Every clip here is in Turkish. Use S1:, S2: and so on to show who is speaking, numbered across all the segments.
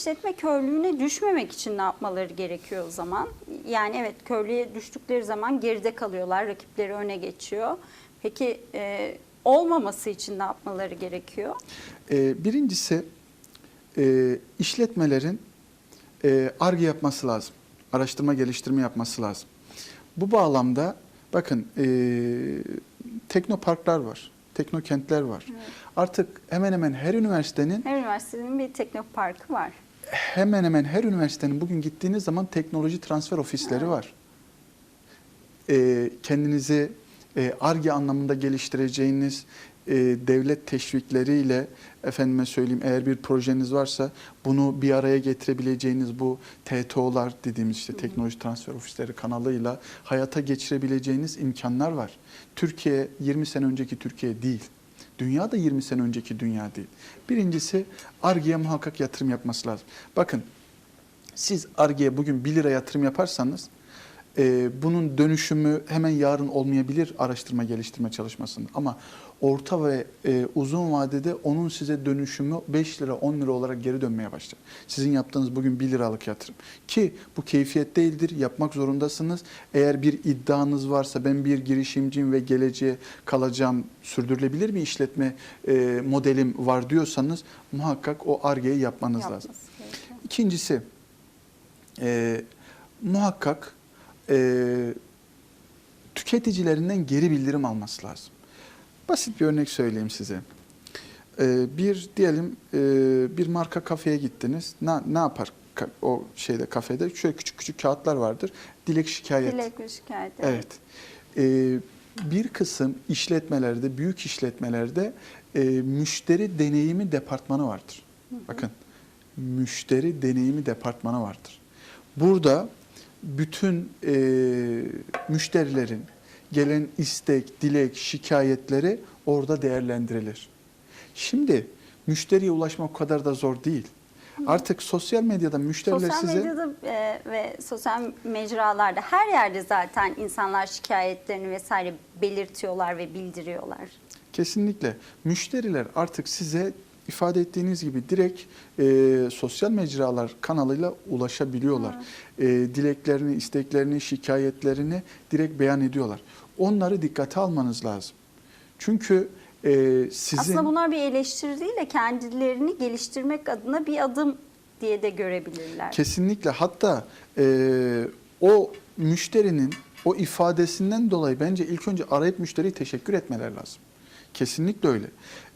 S1: İşletme körlüğüne düşmemek için ne yapmaları gerekiyor o zaman? Yani evet körlüğe düştükleri zaman geride kalıyorlar, rakipleri öne geçiyor. Peki e, olmaması için ne yapmaları gerekiyor?
S2: Ee, birincisi e, işletmelerin e, ARGE yapması lazım. Araştırma geliştirme yapması lazım. Bu bağlamda bakın e, teknoparklar var, teknokentler var. Artık hemen hemen her üniversitenin
S1: Her üniversitenin bir teknoparkı var.
S2: Hemen hemen her üniversitenin bugün gittiğiniz zaman teknoloji transfer ofisleri var. Ee, kendinizi e, ARGE anlamında geliştireceğiniz e, devlet teşvikleriyle efendime söyleyeyim eğer bir projeniz varsa bunu bir araya getirebileceğiniz bu TTO'lar dediğimiz işte teknoloji transfer ofisleri kanalıyla hayata geçirebileceğiniz imkanlar var. Türkiye 20 sene önceki Türkiye değil. Dünya da 20 sene önceki dünya değil. Birincisi ARGE'ye muhakkak yatırım yapması lazım. Bakın siz ARGE'ye bugün 1 lira yatırım yaparsanız e, bunun dönüşümü hemen yarın olmayabilir araştırma geliştirme çalışmasında. Ama orta ve e, uzun vadede onun size dönüşümü 5 lira 10 lira olarak geri dönmeye başlar. Sizin yaptığınız bugün 1 liralık yatırım. Ki bu keyfiyet değildir yapmak zorundasınız. Eğer bir iddianız varsa ben bir girişimciyim ve geleceğe kalacağım sürdürülebilir bir işletme e, modelim var diyorsanız muhakkak o ARGE'yi yapmanız lazım.
S1: Yapması gerekiyor.
S2: İkincisi e, muhakkak e, tüketicilerinden geri bildirim alması lazım. Basit bir örnek söyleyeyim size. E, bir diyelim e, bir marka kafeye gittiniz. Ne, ne yapar o şeyde kafede? Şöyle küçük küçük kağıtlar vardır. Dilek şikayet.
S1: Dilek ve şikayet.
S2: Evet. Ee, bir kısım işletmelerde, büyük işletmelerde e, müşteri deneyimi departmanı vardır. Bakın, müşteri deneyimi departmanı vardır. Burada bütün e, müşterilerin gelen istek, dilek, şikayetleri orada değerlendirilir. Şimdi müşteriye ulaşmak o kadar da zor değil. Artık sosyal medyada müşteriler
S1: Sosyal
S2: size...
S1: medyada e, ve sosyal mecralarda her yerde zaten insanlar şikayetlerini vesaire belirtiyorlar ve bildiriyorlar.
S2: Kesinlikle. Müşteriler artık size ifade ettiğiniz gibi direkt e, sosyal mecralar kanalıyla ulaşabiliyorlar. E, dileklerini, isteklerini, şikayetlerini direkt beyan ediyorlar. Onları dikkate almanız lazım. Çünkü e, sizin
S1: Aslında bunlar bir eleştiri değil de kendilerini geliştirmek adına bir adım diye de görebilirler.
S2: kesinlikle hatta e, o müşterinin o ifadesinden dolayı bence ilk önce arayıp müşteriye teşekkür etmeler lazım. Kesinlikle öyle.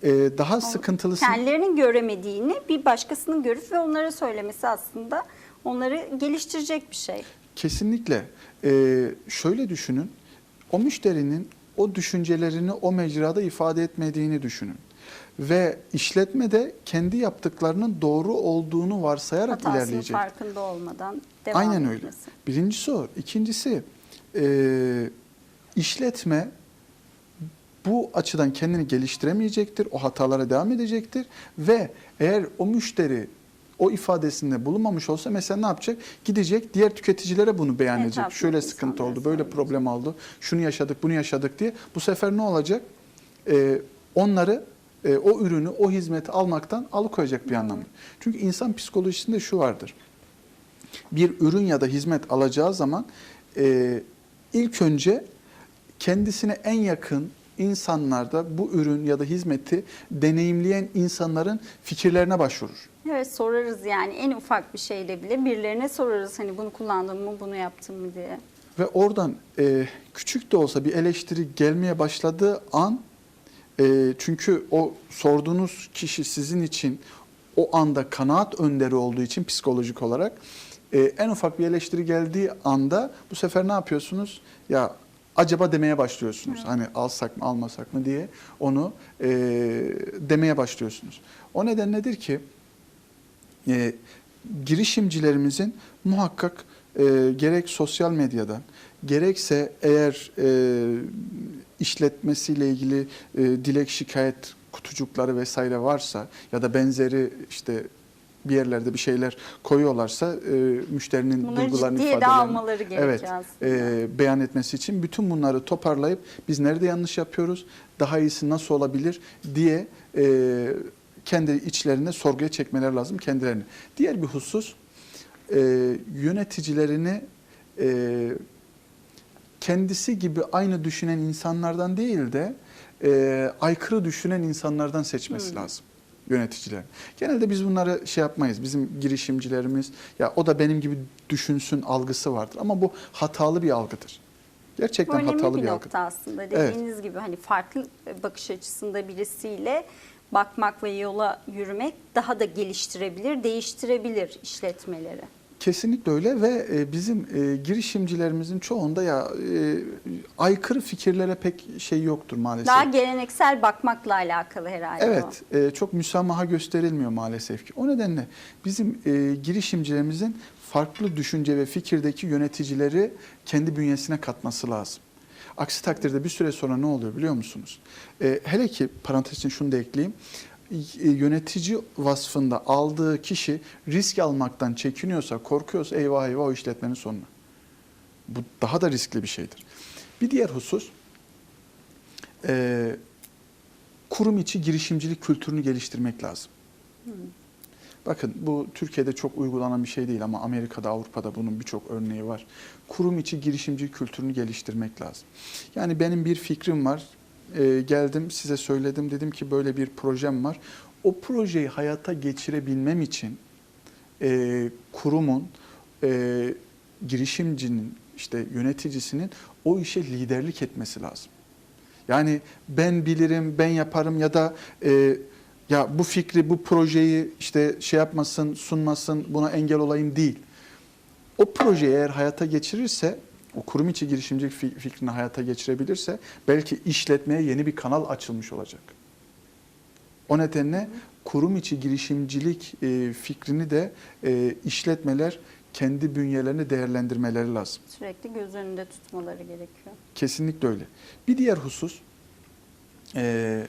S2: E, daha sıkıntılısı
S1: Kendilerinin göremediğini bir başkasının görüp ve onlara söylemesi aslında onları geliştirecek bir şey.
S2: Kesinlikle. Ee, şöyle düşünün. O müşterinin o düşüncelerini o mecrada ifade etmediğini düşünün. Ve işletme de kendi yaptıklarının doğru olduğunu varsayarak
S1: Hatasının
S2: ilerleyecek.
S1: farkında olmadan devam
S2: Aynen öyle.
S1: etmesi.
S2: Birincisi o. İkincisi e, işletme bu açıdan kendini geliştiremeyecektir. O hatalara devam edecektir. Ve eğer o müşteri o ifadesinde bulunmamış olsa mesela ne yapacak? Gidecek diğer tüketicilere bunu beyan edecek.
S1: Etrafındaki
S2: Şöyle sıkıntı oldu, böyle problem oldu, şunu yaşadık, bunu yaşadık diye. Bu sefer ne olacak? Ee, onları e, o ürünü, o hizmeti almaktan alıkoyacak bir anlamda. Çünkü insan psikolojisinde şu vardır bir ürün ya da hizmet alacağı zaman e, ilk önce kendisine en yakın insanlarda bu ürün ya da hizmeti deneyimleyen insanların fikirlerine başvurur.
S1: Evet sorarız yani en ufak bir şeyle bile birilerine sorarız hani bunu kullandın mı bunu yaptın mı diye.
S2: Ve oradan e, küçük de olsa bir eleştiri gelmeye başladığı an e, çünkü o sorduğunuz kişi sizin için o anda kanaat önderi olduğu için psikolojik olarak e, en ufak bir eleştiri geldiği anda bu sefer ne yapıyorsunuz? Ya acaba demeye başlıyorsunuz. Hani alsak mı almasak mı diye onu e, demeye başlıyorsunuz. O neden nedir ki? e, girişimcilerimizin muhakkak e, gerek sosyal medyadan gerekse eğer e, işletmesiyle ilgili e, dilek şikayet kutucukları vesaire varsa ya da benzeri işte bir yerlerde bir şeyler koyuyorlarsa e, müşterinin
S1: Bunları
S2: duygularını
S1: ciddiye de
S2: ifadelerini
S1: almaları gerekiyor
S2: evet, e, beyan etmesi için bütün bunları toparlayıp biz nerede yanlış yapıyoruz daha iyisi nasıl olabilir diye e, kendi içlerine sorguya çekmeler lazım kendilerini. Diğer bir husus e, yöneticilerini e, kendisi gibi aynı düşünen insanlardan değil de e, aykırı düşünen insanlardan seçmesi
S1: Hmm.
S2: lazım yöneticiler. Genelde biz bunları şey yapmayız. Bizim girişimcilerimiz ya o da benim gibi düşünsün algısı vardır. Ama bu hatalı bir algıdır. Gerçekten
S1: önemli
S2: hatalı
S1: bir
S2: bir,
S1: nokta
S2: algıdır.
S1: aslında.
S2: Evet.
S1: Dediğiniz gibi hani farklı bakış açısında birisiyle bakmak ve yola yürümek daha da geliştirebilir, değiştirebilir işletmeleri.
S2: Kesinlikle öyle ve e, bizim e, girişimcilerimizin çoğunda ya e, aykırı fikirlere pek şey yoktur maalesef.
S1: Daha geleneksel bakmakla alakalı herhalde o.
S2: Evet, e, çok müsamaha gösterilmiyor maalesef ki. O nedenle bizim girişimcilerimizin farklı düşünce ve fikirdeki yöneticileri kendi bünyesine katması lazım. Aksi takdirde bir süre sonra ne oluyor biliyor musunuz? Hele ki parantez için şunu da ekleyeyim. E, Yönetici vasfında aldığı kişi risk almaktan çekiniyorsa, korkuyorsa eyvah eyvah o işletmenin sonuna. Bu daha da riskli bir şeydir. Bir diğer husus, e, kurum içi girişimcilik kültürünü geliştirmek lazım. Bakın bu Türkiye'de çok uygulanan bir şey değil ama Amerika'da, Avrupa'da bunun birçok örneği var. Kurum içi girişimcilik kültürünü geliştirmek lazım. Yani benim bir fikrim var. Ee, geldim size söyledim dedim ki böyle bir projem var. O projeyi hayata geçirebilmem için e, kurumun, e, girişimcinin, işte yöneticisinin o işe liderlik etmesi lazım. Yani ben bilirim, ben yaparım ya da e, ya bu fikri, bu projeyi işte şey yapmasın, sunmasın, buna engel olayım değil. O projeyi eğer hayata geçirirse, o kurum içi girişimcilik fi- fikrini hayata geçirebilirse belki işletmeye yeni bir kanal açılmış olacak. O nedenle kurum içi girişimcilik e, fikrini de e, işletmeler kendi bünyelerini değerlendirmeleri lazım.
S1: Sürekli göz önünde tutmaları gerekiyor.
S2: Kesinlikle öyle. Bir diğer husus, e,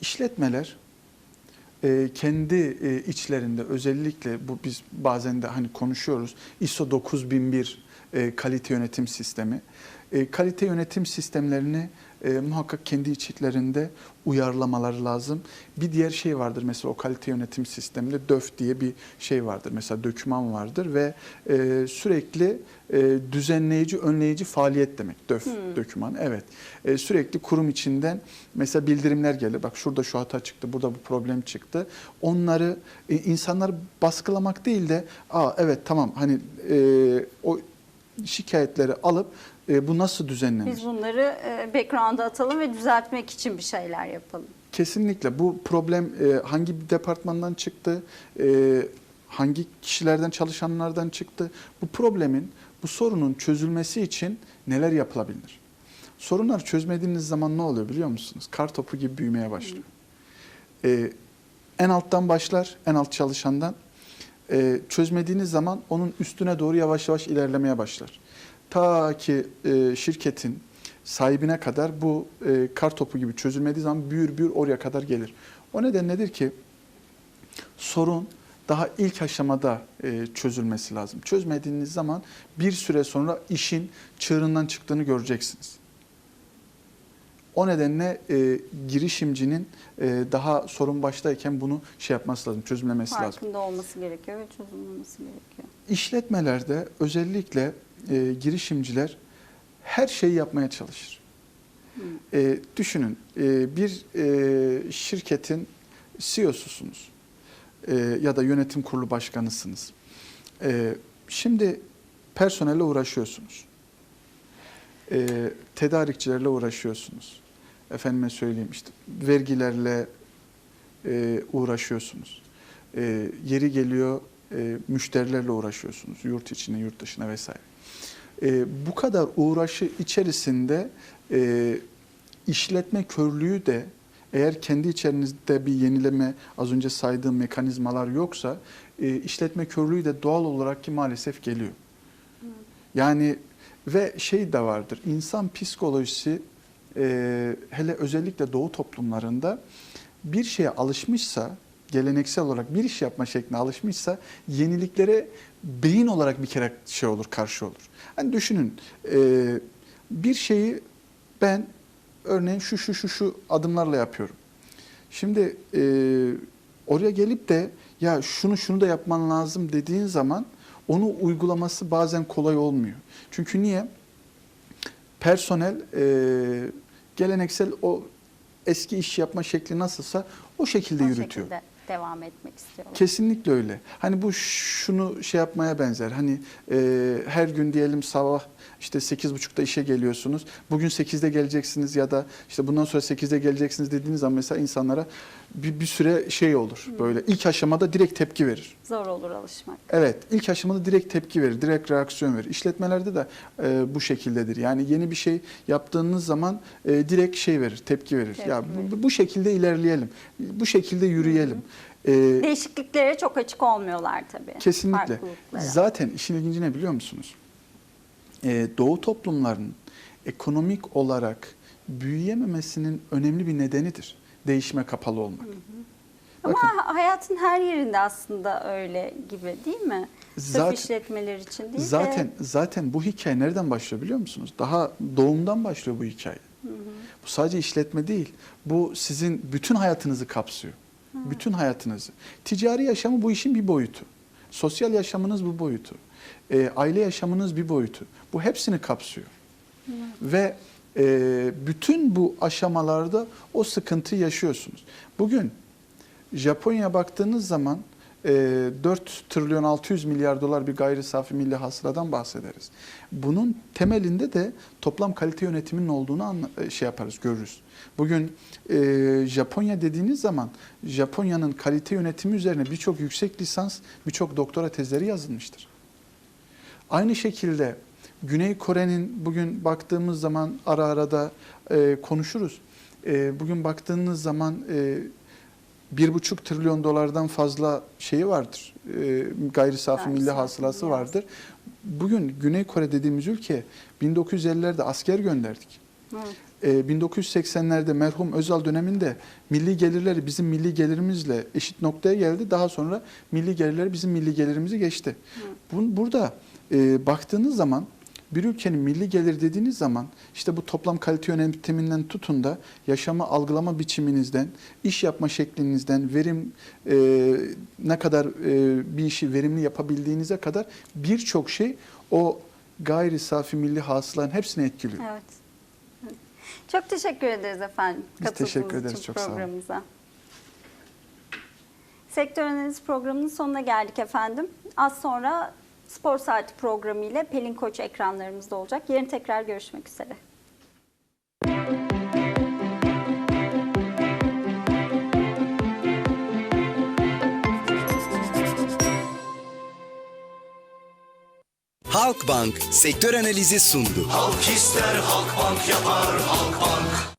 S2: işletmeler e, kendi e, içlerinde özellikle bu biz bazen de hani konuşuyoruz ISO 9001 e, kalite yönetim sistemi. E, kalite yönetim sistemlerini e, muhakkak kendi içlerinde uyarlamaları lazım. Bir diğer şey vardır mesela o kalite yönetim sisteminde DÖF diye bir şey vardır. Mesela döküman vardır ve e, sürekli e, düzenleyici, önleyici faaliyet demek. DÖF
S1: Hmm.
S2: döküman. Evet. E, sürekli kurum içinden mesela bildirimler gelir. Bak şurada şu hata çıktı, burada bu problem çıktı. Onları e, insanları baskılamak değil de aa evet tamam hani e, o şikayetleri alıp e, bu nasıl düzenlenir?
S1: Biz bunları e, background'a atalım ve düzeltmek için bir şeyler yapalım.
S2: Kesinlikle bu problem e, hangi bir departmandan çıktı, e, hangi kişilerden, çalışanlardan çıktı? Bu problemin, bu sorunun çözülmesi için neler yapılabilir? Sorunları çözmediğiniz zaman ne oluyor biliyor musunuz? Kar topu gibi büyümeye başlıyor. E, en alttan başlar, en alt çalışandan. E, çözmediğiniz zaman onun üstüne doğru yavaş yavaş ilerlemeye başlar. Ta ki e, şirketin sahibine kadar bu e, kar topu gibi çözülmediği zaman büyür büyür oraya kadar gelir. O neden nedir ki sorun daha ilk aşamada e, çözülmesi lazım. Çözmediğiniz zaman bir süre sonra işin çığırından çıktığını göreceksiniz. O nedenle e, girişimcinin e, daha sorun baştayken bunu şey yapması lazım, çözümlemesi lazım.
S1: Farkında olması gerekiyor ve çözümlemesi gerekiyor.
S2: İşletmelerde özellikle e, girişimciler her şeyi yapmaya çalışır. E, düşünün e, bir e, şirketin CEO'susunuz e, ya da yönetim kurulu başkanısınız. E, şimdi personelle uğraşıyorsunuz. E, tedarikçilerle uğraşıyorsunuz. Efendime söyleyeyim işte vergilerle e, uğraşıyorsunuz. E, yeri geliyor e, müşterilerle uğraşıyorsunuz. Yurt içine, yurt dışına vesaire. E, bu kadar uğraşı içerisinde e, işletme körlüğü de eğer kendi içerinizde bir yenileme, az önce saydığım mekanizmalar yoksa e, işletme körlüğü de doğal olarak ki maalesef geliyor. Yani ve şey de vardır, insan psikolojisi e, hele özellikle doğu toplumlarında bir şeye alışmışsa, geleneksel olarak bir iş yapma şekline alışmışsa yeniliklere beyin olarak bir kere şey olur, karşı olur. Hani düşünün e, bir şeyi ben örneğin şu şu şu şu adımlarla yapıyorum. Şimdi e, oraya gelip de ya şunu şunu da yapman lazım dediğin zaman onu uygulaması bazen kolay olmuyor. Çünkü niye? Personel e, geleneksel o eski iş yapma şekli nasılsa o şekilde
S1: O
S2: yürütüyor.
S1: şekilde devam etmek istiyorlar.
S2: Kesinlikle öyle. Hani bu şunu şey yapmaya benzer. Hani e, her gün diyelim sabah işte 8.30'da işe geliyorsunuz. Bugün 8'de geleceksiniz ya da işte bundan sonra 8'de geleceksiniz dediğiniz zaman mesela insanlara bir, bir süre şey olur. Böyle ilk aşamada direkt tepki verir.
S1: Zor olur alışmak.
S2: Evet, ilk aşamada direkt tepki verir, direkt reaksiyon verir. İşletmelerde de e, bu şekildedir. Yani yeni bir şey yaptığınız zaman e, direkt şey verir, tepki verir.
S1: Tepki
S2: ya
S1: verir.
S2: bu, bu şekilde ilerleyelim, bu şekilde yürüyelim. E,
S1: Değişikliklere çok açık olmuyorlar tabii.
S2: Kesinlikle. Zaten işin ilginci ne biliyor musunuz? Ee, Doğu toplumlarının ekonomik olarak büyüyememesinin önemli bir nedenidir. Değişime kapalı olmak.
S1: Ama
S2: Bakın.
S1: hayatın her yerinde aslında öyle gibi değil mi?
S2: Zaten-
S1: Sırf işletmeler için değil
S2: Zaten
S1: de
S2: zaten bu hikaye nereden başlıyor biliyor musunuz? Daha doğumdan başlıyor bu hikaye. Bu sadece işletme değil. Bu sizin bütün hayatınızı kapsıyor. Bütün hayatınızı. Ticari yaşamı bu işin bir boyutu. Sosyal yaşamınız bu boyutu. Ee, aile yaşamınız bir boyutu. Bu hepsini kapsıyor. Ve e, bütün bu aşamalarda o sıkıntıyı yaşıyorsunuz. Bugün Japonya'ya baktığınız zaman e, 4 trilyon 600 milyar dolar bir gayri safi milli hasıladan bahsederiz. Bunun temelinde de toplam kalite yönetiminin olduğunu anla- e, şey yaparız, görürüz. Bugün e, Japonya dediğiniz zaman Japonya'nın kalite yönetimi üzerine birçok yüksek lisans, birçok doktora tezleri yazılmıştır. Aynı şekilde Güney Kore'nin bugün baktığımız zaman ara ara da e, konuşuruz. E, bugün baktığınız zaman e, bir buçuk trilyon dolardan fazla şeyi vardır. E, gayri safi
S1: Gayri
S2: milli
S1: safi
S2: hasılası
S1: milli
S2: vardır. Bugün Güney Kore dediğimiz ülke 1950'lerde asker gönderdik.
S1: Evet.
S2: E, 1980'lerde merhum Özal döneminde milli gelirleri bizim milli gelirimizle eşit noktaya geldi. Daha sonra milli gelirler bizim milli gelirimizi geçti. Bun- Burada e, baktığınız zaman bir ülkenin milli gelir dediğiniz zaman işte bu toplam kalite yönetiminden tutun da yaşamı algılama biçiminizden, iş yapma şeklinizden, verim e, ne kadar e, bir işi verimli yapabildiğinize kadar birçok şey o gayri safi milli hasılanın hepsini etkiliyor.
S1: Evet. Çok teşekkür ederiz efendim.
S2: Biz teşekkür ederiz,
S1: için
S2: çok sağ olun.
S1: programımıza. Sektör analiz programının sonuna geldik efendim. Az sonra Spor Saati programı ile Pelin Koç ekranlarımızda olacak. Yarın tekrar görüşmek üzere.
S3: Halkbank sektör analizi sundu.
S4: Halk ister Halkbank yapar Halkbank.